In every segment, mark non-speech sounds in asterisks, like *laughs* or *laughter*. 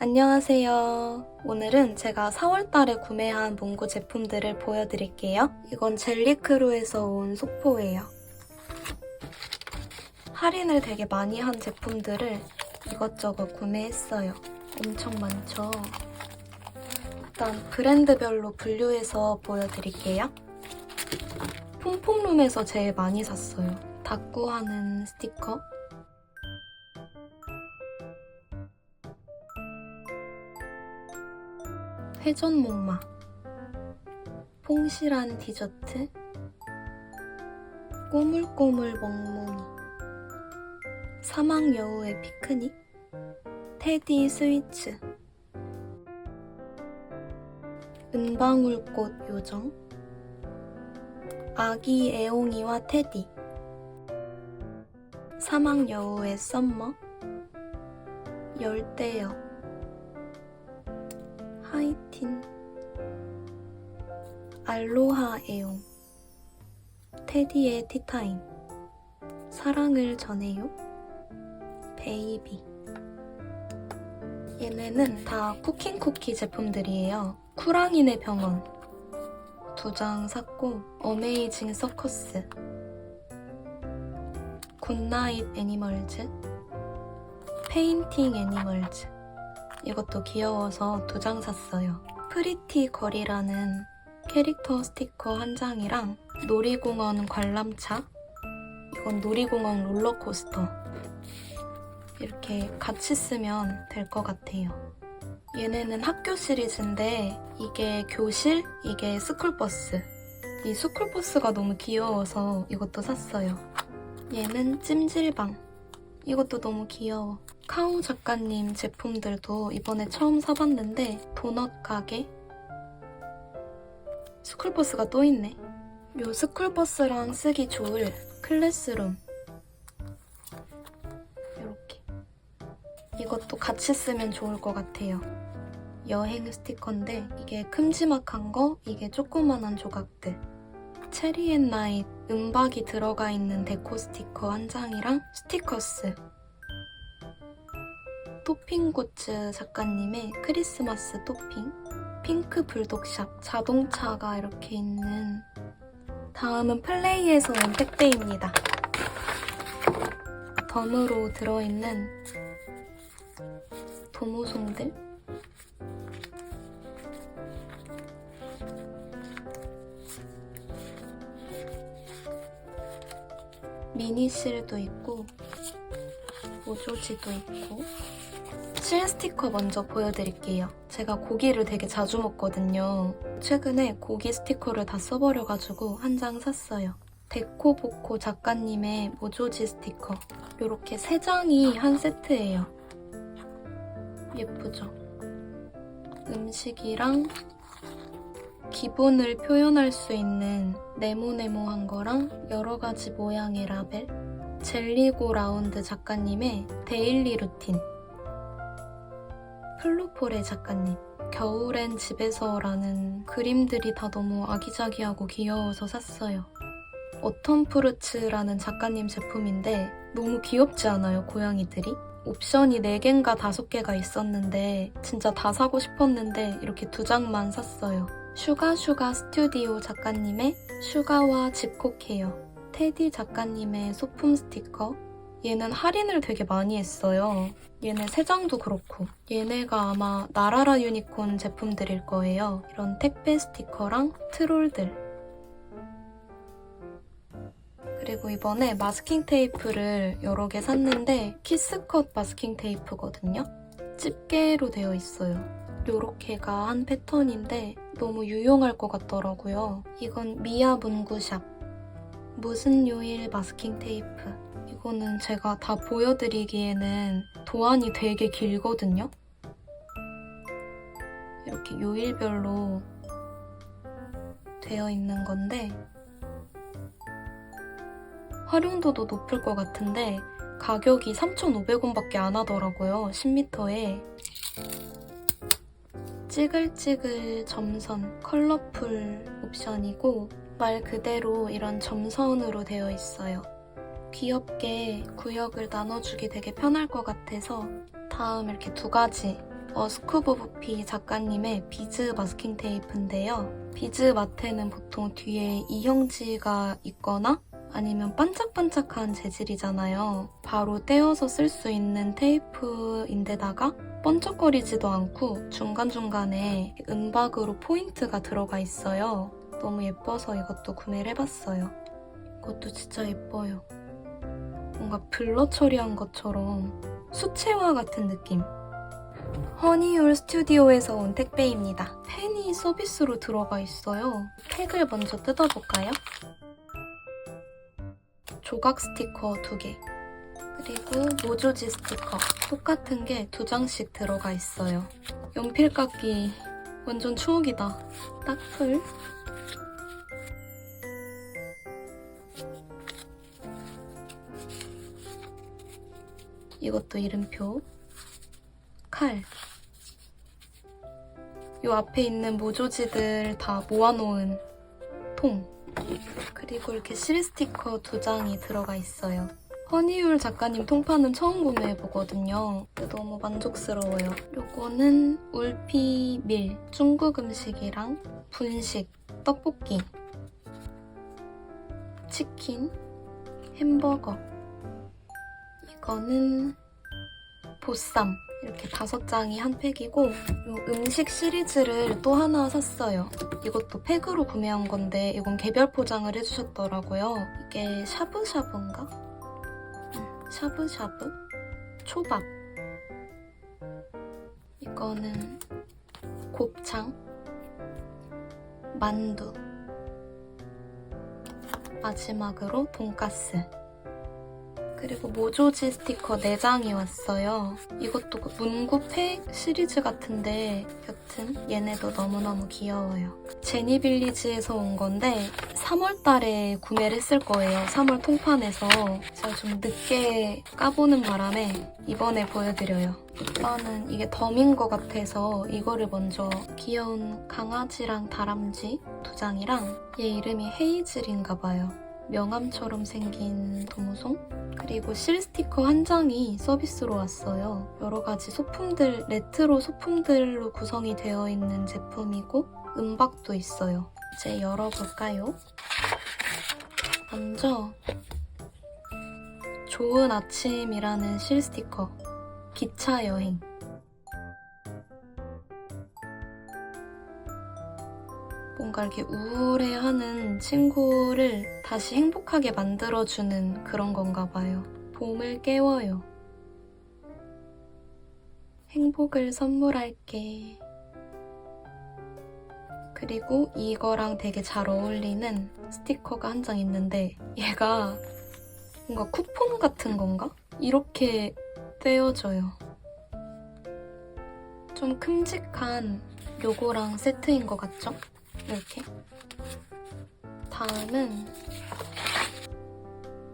안녕하세요. 오늘은 제가 4월달에 구매한 문구 제품들을 보여드릴게요. 이건 젤리크루에서 온 소포예요. 할인을 되게 많이 한 제품들을 이것저것 구매했어요. 엄청 많죠? 일단 브랜드별로 분류해서 보여드릴게요. 폼폼룸에서 제일 많이 샀어요. 닦고 하는 스티커. 회전목마. 퐁실한 디저트. 꼬물꼬물 멍멍이. 사막여우의 피크닉. 테디 스위츠. 은방울꽃 요정. 아기 애옹이와 테디. 사막여우의 썸머. 열대여. 하이틴. 알로하 애옹. 테디의 티타임. 사랑을 전해요. 베이비. 얘네는 다 쿠킹쿠키 제품들이에요. 쿠랑이네 병원. 두 장 샀고, 어메이징 서커스. 굿나잇 애니멀즈. 페인팅 애니멀즈. 이것도 귀여워서 두 장 샀어요. 프리티 거리라는 캐릭터 스티커 한 장이랑 놀이공원 관람차. 이건 놀이공원 롤러코스터. 이렇게 같이 쓰면 될 것 같아요. 얘네는 학교 시리즈인데 이게 교실, 이게 스쿨버스. 이 스쿨버스가 너무 귀여워서 이것도 샀어요. 얘는 찜질방. 이것도 너무 귀여워. 카우 작가님 제품들도 이번에 처음 사봤는데 도넛 가게. 스쿨버스가 또 있네. 요 스쿨버스랑 쓰기 좋을 클래스룸. 이렇게. 이것도 같이 쓰면 좋을 것 같아요. 여행 스티커인데 이게 큼지막한 거, 이게 조그만한 조각들. 체리 앤 나잇 은박이 들어가 있는 데코 스티커 한 장이랑 스티커스. 토핑고츠 작가님의 크리스마스 토핑. 핑크 불독샵 자동차가 이렇게 있는 다음은 플레이에서 온 택배입니다. 덤으로 들어있는 도무송들 미니실도 있고 모조지도 있고 실 스티커 먼저 보여드릴게요. 제가 고기를 되게 자주 먹거든요. 최근에 고기 스티커를 다 써버려가지고 한 장 샀어요. 데코보코 작가님의 모조지 스티커. 이렇게 세 장이 한 세트예요. 예쁘죠? 음식이랑 기분을 표현할 수 있는 네모네모한 거랑 여러 가지 모양의 라벨. 젤리고 라운드 작가님의 데일리 루틴. 플루포레 작가님. 겨울엔 집에서라는 그림들이 다 너무 아기자기하고 귀여워서 샀어요. 어텀 프루츠라는 작가님 제품인데 너무 귀엽지 않아요, 고양이들이? 옵션이 4개인가 5개가 있었는데 진짜 다 사고 싶었는데 이렇게 두 장만 샀어요. 슈가슈가 스튜디오 작가님의 슈가와 집콕해요. 테디 작가님의 소품 스티커. 얘는 할인을 되게 많이 했어요. 얘네 세 장도 그렇고. 얘네가 아마 나라라 유니콘 제품들일 거예요. 이런 택배 스티커랑 트롤들. 그리고 이번에 마스킹 테이프를 여러 개 샀는데 키스컷 마스킹 테이프거든요. 집게로 되어 있어요. 요렇게가 한 패턴인데 너무 유용할 것 같더라고요. 이건 미아 문구샵 무슨 요일 마스킹 테이프 이거는 제가 다 보여드리기에는 도안이 되게 길거든요. 이렇게 요일별로 되어 있는 건데 활용도도 높을 것 같은데 가격이 3,500원밖에 안 하더라고요. 10m에. 찌글찌글 점선 컬러풀 옵션이고 말 그대로 이런 점선으로 되어 있어요. 귀엽게 구역을 나눠주기 되게 편할 것 같아서 다음 이렇게 두 가지 어스쿠브 부피 작가님의 비즈 마스킹 테이프인데요. 비즈 마테는 보통 뒤에 이형지가 있거나 아니면 반짝반짝한 재질이잖아요. 바로 떼어서 쓸 수 있는 테이프인데다가 번쩍거리지도 않고 중간중간에 은박으로 포인트가 들어가 있어요. 너무 예뻐서 이것도 구매를 해봤어요. 이것도 진짜 예뻐요. 뭔가 블러 처리한 것처럼 수채화 같은 느낌. 허니올 스튜디오에서 온 택배입니다. 펜이 서비스로 들어가 있어요. 팩을 먼저 뜯어볼까요? 조각 스티커 두 개. 그리고 모조지 스티커. 똑같은 게 두 장씩 들어가 있어요. 연필 깎기 완전 추억이다. 딱풀. 이것도 이름표. 칼. 요 앞에 있는 모조지들 다 모아놓은 통. 그리고 이렇게 실 스티커 두 장이 들어가 있어요. 허니율 작가님 통판은 처음 구매해보거든요. 너무 만족스러워요. 요거는 울피 밀, 중국 음식이랑 분식, 떡볶이, 치킨, 햄버거. 이거는 보쌈. 이렇게 다섯 장이 한 팩이고 요 음식 시리즈를 또 하나 샀어요. 이것도 팩으로 구매한 건데 이건 개별 포장을 해주셨더라고요. 이게 샤브샤브인가? 음, 샤브샤브? 초밥. 이거는 곱창. 만두. 마지막으로 돈가스. 그리고 모조지 스티커 4장이 왔어요. 이것도 그 문구팩 시리즈 같은데 여튼 얘네도 너무너무 귀여워요. 제니빌리지에서 온 건데 3월달에 구매를 했을 거예요. 3월 통판에서 제가 좀 늦게 까보는 바람에 이번에 보여드려요. 일단은 이게 덤인 것 같아서 이거를 먼저 귀여운 강아지랑 다람쥐 두 장이랑 얘 이름이 헤이즐인가 봐요. 명함처럼 생긴 도무송? 그리고 실 스티커 한 장이 서비스로 왔어요. 여러 가지 소품들, 레트로 소품들로 구성이 되어 있는 제품이고 은박도 있어요. 이제 열어볼까요? 먼저 좋은 아침이라는 실 스티커 기차 여행 뭔가 이렇게 우울해하는 친구를 다시 행복하게 만들어주는 그런 건가 봐요. 봄을 깨워요. 행복을 선물할게. 그리고 이거랑 되게 잘 어울리는 스티커가 한 장 있는데 얘가 뭔가 쿠폰 같은 건가? 이렇게 떼어져요. 좀 큼직한 요거랑 세트인 것 같죠? 이렇게. 다음은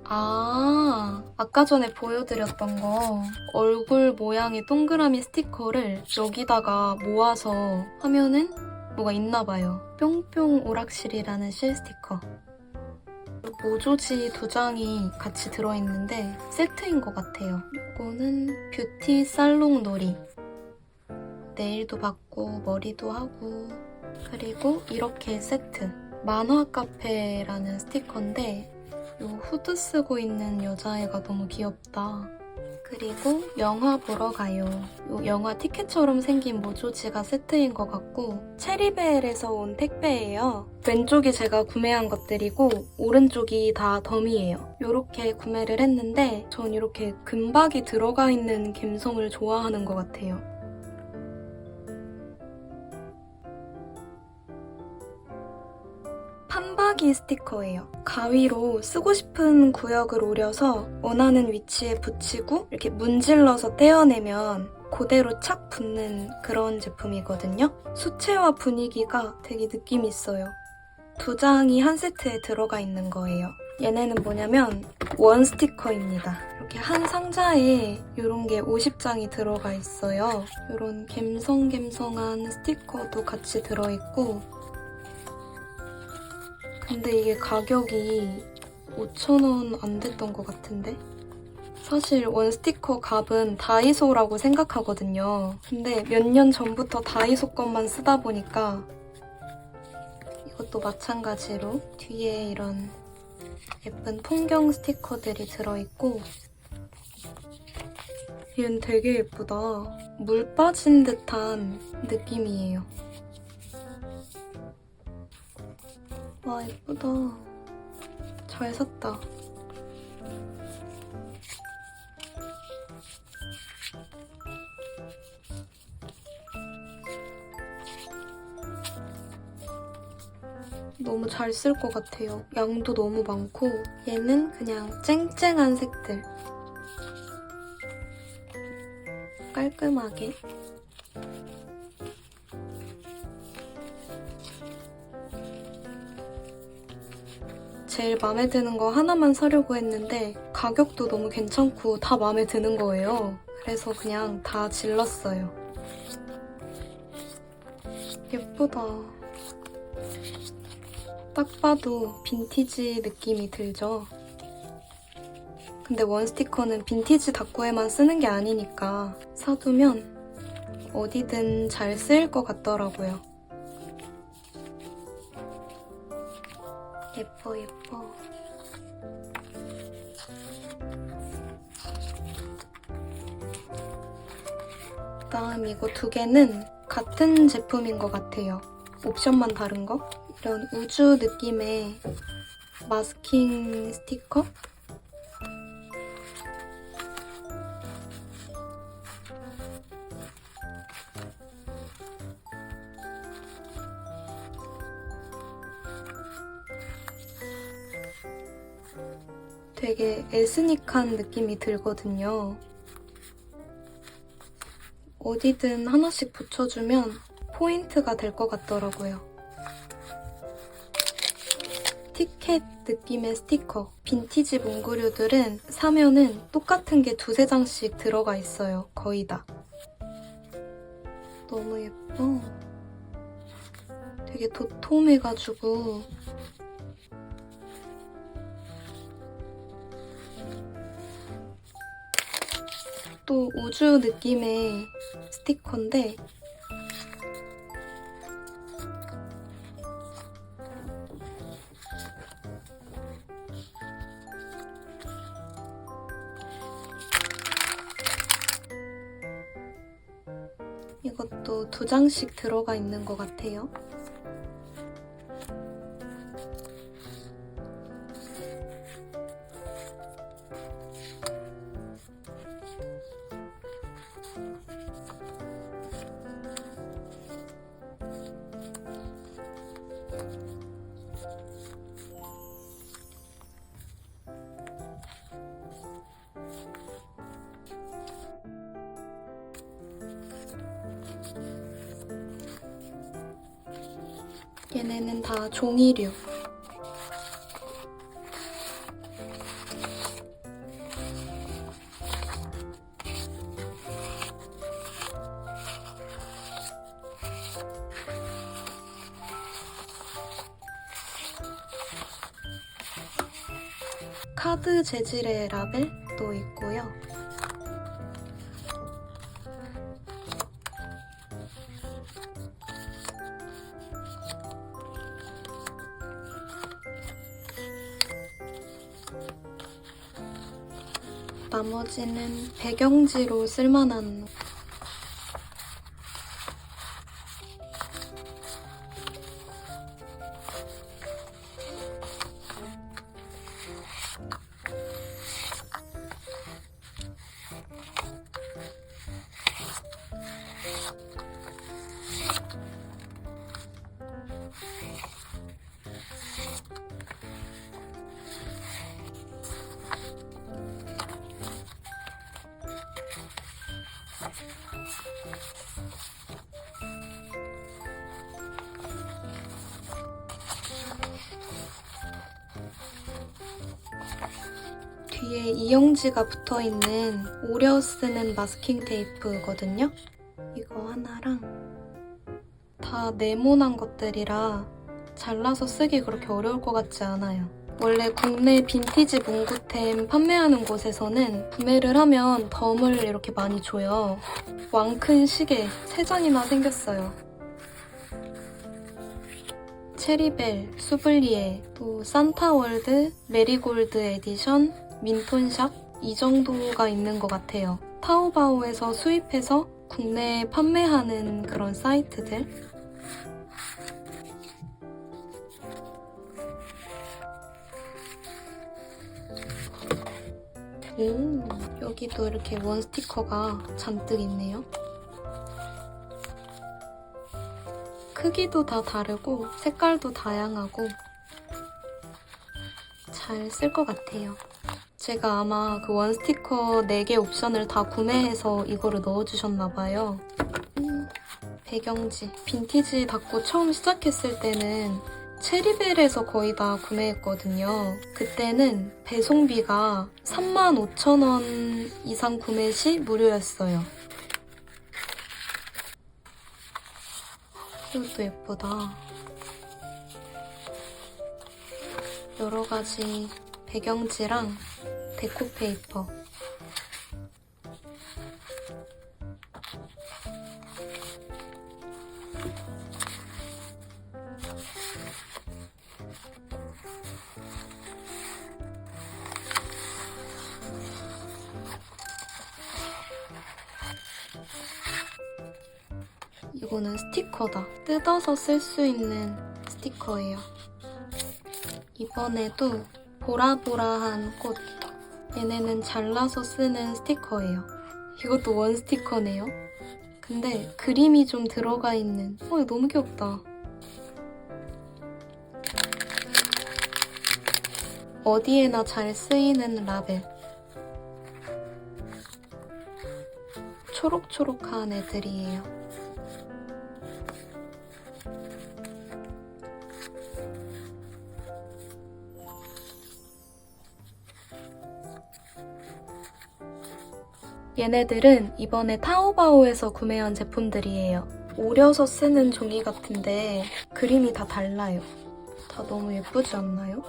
아, 아까 전에 보여드렸던 거 얼굴 모양의 동그라미 스티커를 여기다가 모아서 하면은 뭐가 있나 봐요. 뿅뿅 오락실이라는 실 스티커. 모조지 두 장이 같이 들어있는데 세트인 것 같아요. 이거는 뷰티 살롱 놀이. 네일도 받고 머리도 하고 그리고 이렇게 세트. 만화 카페라는 스티커인데 요 후드 쓰고 있는 여자애가 너무 귀엽다. 그리고 영화 보러 가요. 요 영화 티켓처럼 생긴 모조지가 세트인 것 같고 체리벨에서 온 택배예요. 왼쪽이 제가 구매한 것들이고 오른쪽이 다 덤이에요. 이렇게 구매를 했는데 전 이렇게 금박이 들어가 있는 감성을 좋아하는 것 같아요. 판박이 스티커예요. 가위로 쓰고 싶은 구역을 오려서 원하는 위치에 붙이고 이렇게 문질러서 떼어내면 그대로 착 붙는 그런 제품이거든요. 수채화 분위기가 되게 느낌 있어요. 두 장이 한 세트에 들어가 있는 거예요. 얘네는 뭐냐면 원 스티커입니다. 이렇게 한 상자에 이런 게 50장이 들어가 있어요. 이런 갬성갬성한 스티커도 같이 들어있고 근데 이게 가격이 5,000원 안 됐던 것 같은데? 사실 원 스티커 값은 다이소라고 생각하거든요. 근데 몇 년 전부터 다이소 것만 쓰다 보니까 이것도 마찬가지로 뒤에 이런 예쁜 풍경 스티커들이 들어있고 얘는 되게 예쁘다. 물 빠진 듯한 느낌이에요. 와 예쁘다. 잘 샀다. 너무 잘 쓸 것 같아요. 양도 너무 많고 얘는 그냥 쨍쨍한 색들. 깔끔하게. 제일 마음에 드는 거 하나만 사려고 했는데 가격도 너무 괜찮고 다 마음에 드는 거예요. 그래서 그냥 다 질렀어요. 예쁘다. 딱 봐도 빈티지 느낌이 들죠? 근데 원 스티커는 빈티지 다꾸에만 쓰는 게 아니니까 사두면 어디든 잘 쓰일 것 같더라고요. 예뻐, 예뻐. 다음 이거 두 개는 같은 제품인 것 같아요. 옵션만 다른 거? 이런 우주 느낌의 마스킹 스티커? 되게 에스닉한 느낌이 들거든요. 어디든 하나씩 붙여주면 포인트가 될 것 같더라고요. 티켓 느낌의 스티커. 빈티지 문구류들은 사면은 똑같은 게 두세 장씩 들어가 있어요. 거의 다. 너무 예뻐. 되게 도톰해가지고 또 우주 느낌의 스티커인데 이것도 두 장씩 들어가 있는 것 같아요. 도 있고요. 나머지는 배경지로 쓸만한 뒤에 이용지가 붙어 있는 오려 쓰는 마스킹 테이프거든요. 이거 하나랑 다 네모난 것들이라 잘라서 쓰기 그렇게 어려울 것 같지 않아요. 원래 국내 빈티지 문구템 판매하는 곳에서는 구매를 하면 덤을 이렇게 많이 줘요. 왕큰 시계 3장이나 생겼어요. 체리벨, 수블리에, 또 산타월드, 메리골드 에디션, 민톤샵 이 정도가 있는 것 같아요. 타오바오에서 수입해서 국내에 판매하는 그런 사이트들. 오, 여기도 이렇게 원 스티커가 잔뜩 있네요. 크기도 다 다르고 색깔도 다양하고 잘 쓸 것 같아요. 제가 아마 그 원 스티커 4개 옵션을 다 구매해서 이거를 넣어주셨나봐요. 음, 배경지. 빈티지 닫고 처음 시작했을 때는 체리벨에서 거의 다 구매했거든요. 그때는 배송비가 35,000원 이상 구매 시 무료였어요. 이것도 예쁘다. 여러 가지 배경지랑 데코 페이퍼. 이거는 스티커다. 뜯어서 쓸 수 있는 스티커예요. 이번에도 보라보라한 꽃. 얘네는 잘라서 쓰는 스티커예요. 이것도 원 스티커네요. 근데 그림이 좀 들어가 있는. 어, 너무 귀엽다. 어디에나 잘 쓰이는 라벨. 초록초록한 애들이에요. 얘네들은 이번에 타오바오에서 구매한 제품들이에요. 오려서 쓰는 종이 같은데 그림이 다 달라요. 다 너무 예쁘지 않나요?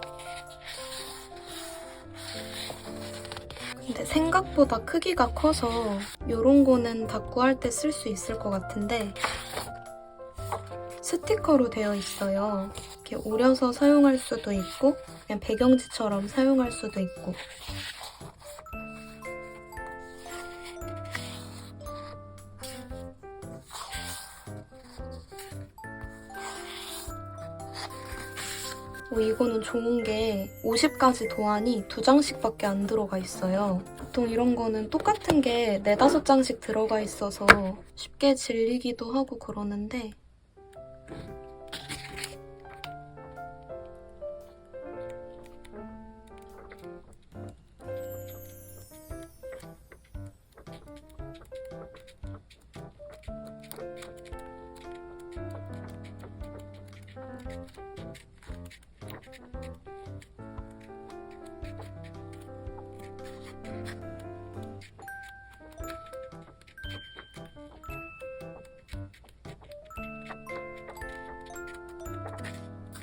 근데 생각보다 크기가 커서 이런 거는 닦고 할때 쓸 수 있을 것 같은데 스티커로 되어 있어요. 이렇게 오려서 사용할 수도 있고 그냥 배경지처럼 사용할 수도 있고 어, 이거는 좋은 게 50가지 도안이 두 장씩밖에 안 들어가 있어요. 보통 이런 거는 똑같은 게 네다섯 장씩 들어가 있어서 쉽게 질리기도 하고 그러는데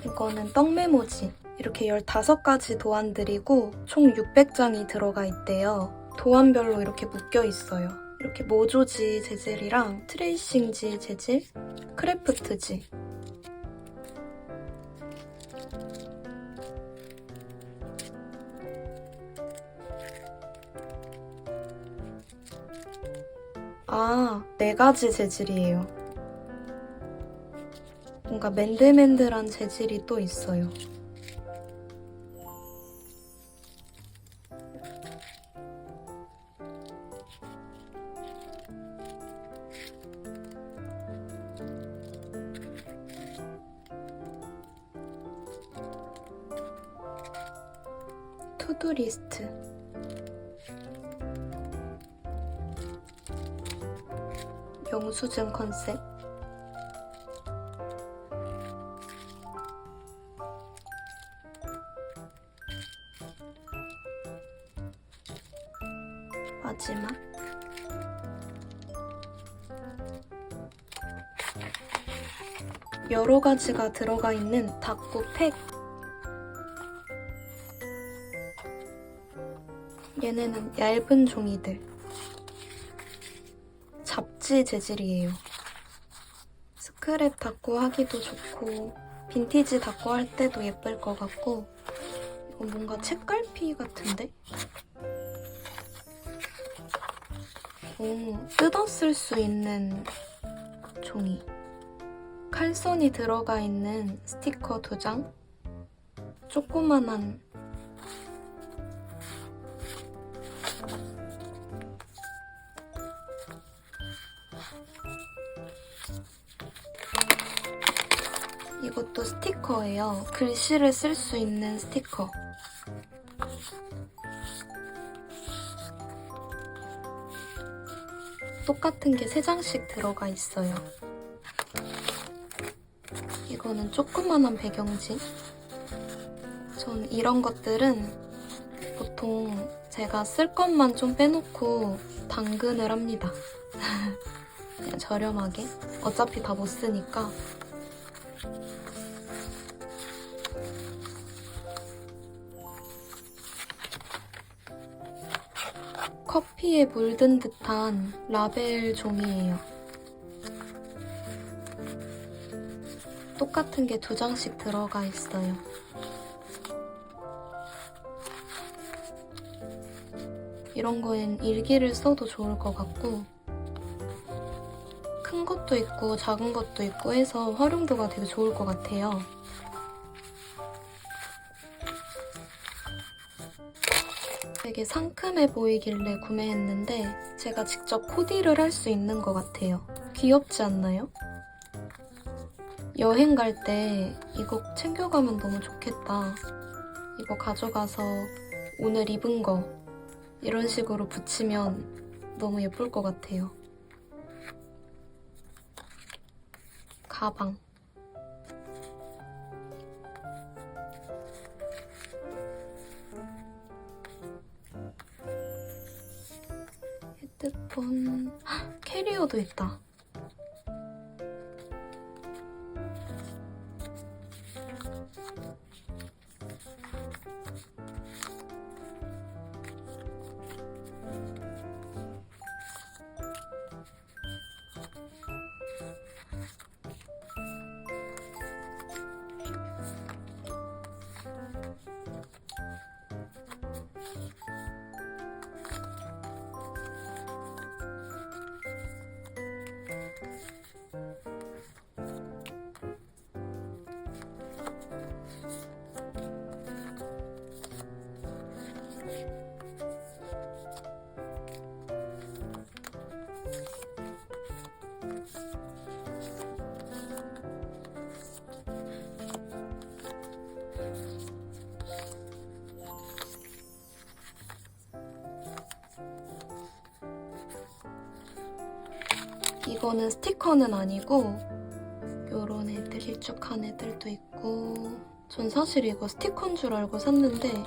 이거는 떡메모지. 이렇게 15가지 도안들이고 총 600장이 들어가 있대요. 도안별로 이렇게 묶여 있어요. 이렇게 모조지 재질이랑 트레이싱지 재질, 크래프트지. 네 가지 재질이에요. 뭔가 맨들맨들한 재질이 또 있어요. 투두 리스트. 영수증 컨셉. 마지막. 여러 가지가 들어가 있는 닭구 팩. 얘네는 얇은 종이들. 잡지 재질이에요. 스크랩 닦고 하기도 좋고, 빈티지 닦고 할 때도 예쁠 것 같고, 이건 뭔가 책갈피 같은데? 오, 뜯어 쓸수 있는 종이. 칼선이 들어가 있는 스티커 두 장. 조그만한 스티커예요. 글씨를 쓸 수 있는 스티커. 똑같은 게 3장씩 들어가 있어요. 이거는 조그만한 배경지. 전 이런 것들은 보통 제가 쓸 것만 좀 빼놓고 당근을 합니다. *laughs* 그냥 저렴하게. 어차피 다 못 쓰니까. 커피에 물든 듯한 라벨 종이에요. 똑같은 게 두 장씩 들어가 있어요. 이런 거엔 일기를 써도 좋을 것 같고, 큰 것도 있고 작은 것도 있고 해서 활용도가 되게 좋을 것 같아요. 되게 상큼해 보이길래 구매했는데 제가 직접 코디를 할 수 있는 것 같아요. 귀엽지 않나요? 여행 갈 때 이거 챙겨가면 너무 좋겠다. 이거 가져가서 오늘 입은 거 이런 식으로 붙이면 너무 예쁠 것 같아요. 가방. 헤드폰. 헉, 캐리어도 있다. 이거는 스티커는 아니고 요런 애들 길쭉한 애들도 있고 전 사실 이거 스티커인 줄 알고 샀는데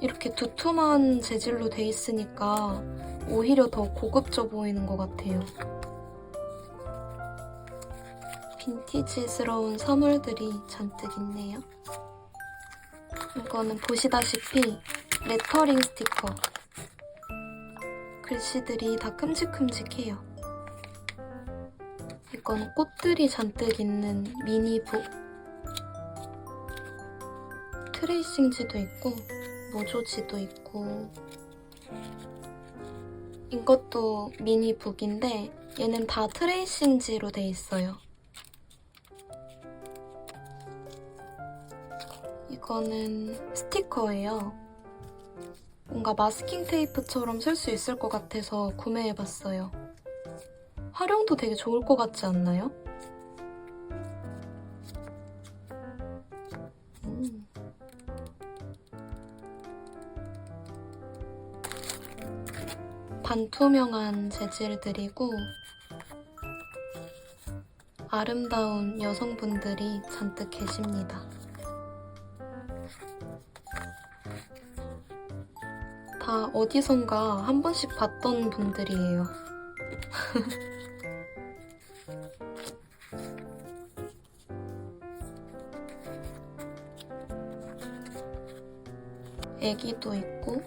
이렇게 두툼한 재질로 돼 있으니까 오히려 더 고급져 보이는 것 같아요. 빈티지스러운 사물들이 잔뜩 있네요. 이거는 보시다시피 레터링 스티커. 글씨들이 다 큼직큼직해요. 이건 꽃들이 잔뜩 있는 미니북. 트레이싱지도 있고, 모조지도 있고. 이것도 미니북인데, 얘는 다 트레이싱지로 돼 있어요. 이거는 스티커예요. 뭔가 마스킹 테이프처럼 쓸 수 있을 것 같아서 구매해봤어요. 활용도 되게 좋을 것 같지 않나요? 음. 반투명한 재질들이고 아름다운 여성분들이 잔뜩 계십니다. 다 어디선가 한 번씩 봤던 분들이에요. *laughs* 애기도 있고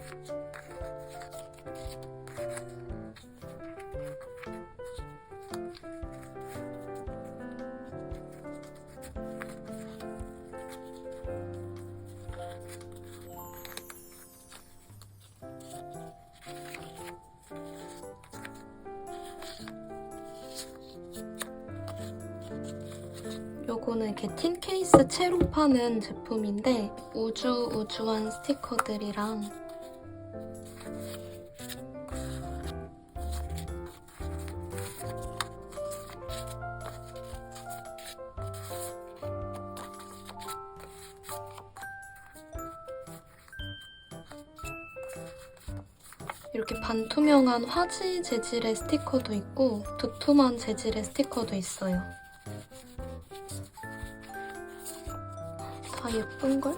파는 제품인데 우주 우주한 스티커들이랑 이렇게 반투명한 화지 재질의 스티커도 있고 두툼한 재질의 스티커도 있어요. 예쁜걸?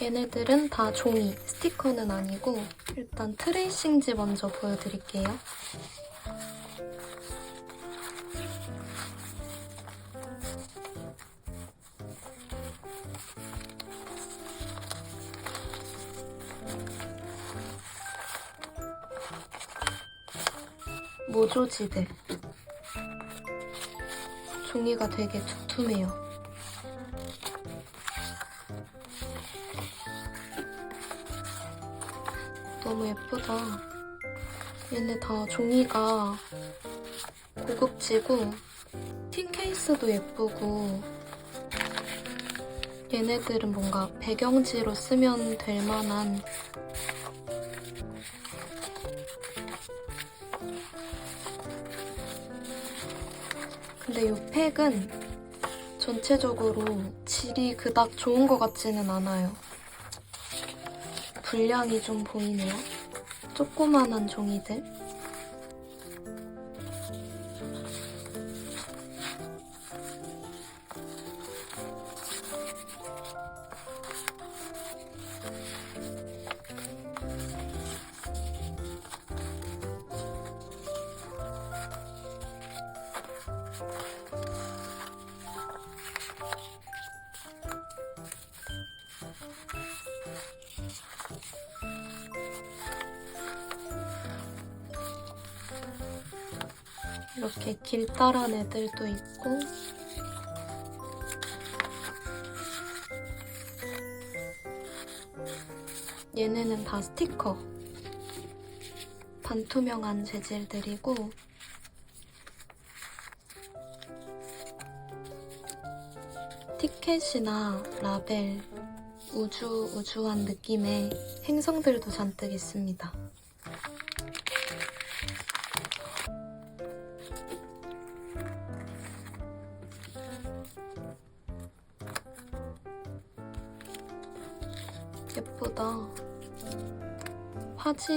얘네들은 다 종이, 스티커는 아니고 일단 트레이싱지 먼저 보여드릴게요. 모조지들 종이가 되게 두툼해요. 너무 예쁘다. 얘네 다 종이가 고급지고 틴 케이스도 예쁘고 얘네들은 뭔가 배경지로 쓰면 될 만한 팩은 전체적으로 질이 그닥 좋은 것 같지는 않아요. 분량이 좀 보이네요. 조그만한 종이들. 이렇게 길다란 애들도 있고. 얘네는 다 스티커. 반투명한 재질들이고. 티켓이나 라벨 우주 우주한 느낌의 행성들도 잔뜩 있습니다.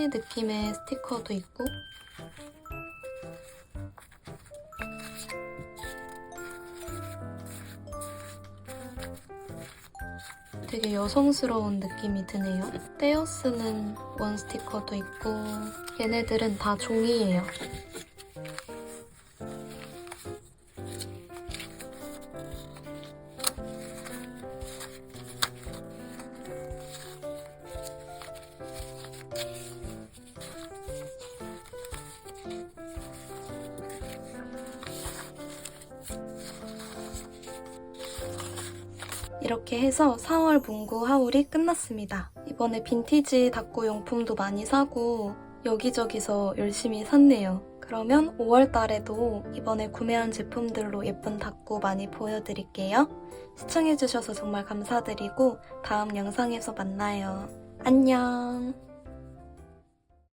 느낌의 스티커도 있고 되게 여성스러운 느낌이 드네요. 떼어 쓰는 원 스티커도 있고 얘네들은 다 종이예요. 해서 4월 문구 하울이 끝났습니다. 이번에 빈티지 닦고 용품도 많이 사고 여기저기서 열심히 샀네요. 그러면 5월 달에도 이번에 구매한 제품들로 예쁜 닦고 많이 보여드릴게요. 시청해주셔서 정말 감사드리고 다음 영상에서 만나요. 안녕!